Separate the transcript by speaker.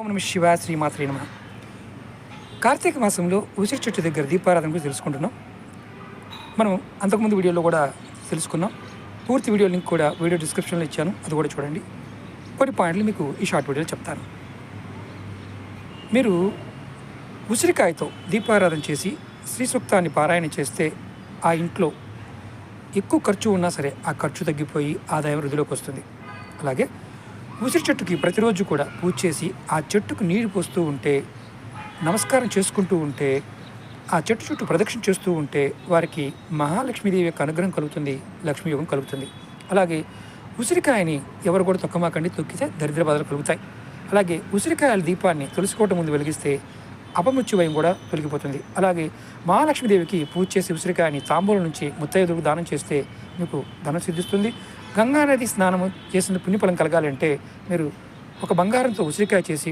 Speaker 1: ఓం నమ శివ శ్రీమాత్రి నమ. కార్తీక మాసంలో ఉసిరి చెట్టు దగ్గర దీపారాధన గురించి తెలుసుకుంటున్నాం. మనం అంతకుముందు వీడియోలో కూడా తెలుసుకున్నాం. పూర్తి వీడియో లింక్ కూడా వీడియో డిస్క్రిప్షన్లో ఇచ్చాను. అది కూడా చూడండి. కొన్ని పాయింట్లు మీకు ఈ షార్ట్ వీడియోలో చెప్తాను. మీరు ఉసిరికాయతో దీపారాధన చేసి శ్రీ సూక్తాన్ని పారాయణ చేస్తే ఆ ఇంట్లో ఎక్కువ ఖర్చు ఉన్నా సరే ఆ ఖర్చు తగ్గిపోయి ఆదాయం వృద్ధిలోకి వస్తుంది. అలాగే ఉసిరి చెట్టుకి ప్రతిరోజు కూడా పూజ చేసి ఆ చెట్టుకు నీరు పోస్తూ ఉంటే నమస్కారం చేసుకుంటూ ఉంటే ఆ చెట్టు చుట్టూ ప్రదక్షిణ చేస్తూ ఉంటే వారికి మహాలక్ష్మీదేవి యొక్క అనుగ్రహం కలుగుతుంది లక్ష్మీ యోగం కలుగుతుంది. అలాగే ఉసిరికాయని ఎవరు కూడా తొక్కమాకండి తొక్కితే దరిద్ర బాధలు కలుగుతాయి. అలాగే ఉసిరికాయల దీపాన్ని తులసికోట ముందు వెలిగిస్తే అపమృత్యు భయం కూడా తొలగిపోతుంది. అలాగే మహాలక్ష్మీదేవికి పూజ చేసి ఉసిరికాయని తాంబూలం నుంచి ముత్తైదులకు దానం చేస్తే మీకు ధనం సిద్ధిస్తుంది. గంగానది స్నానము చేసిన పుణ్యఫలం కలగాలంటే మీరు ఒక బంగారంతో ఉసిరికాయ చేసి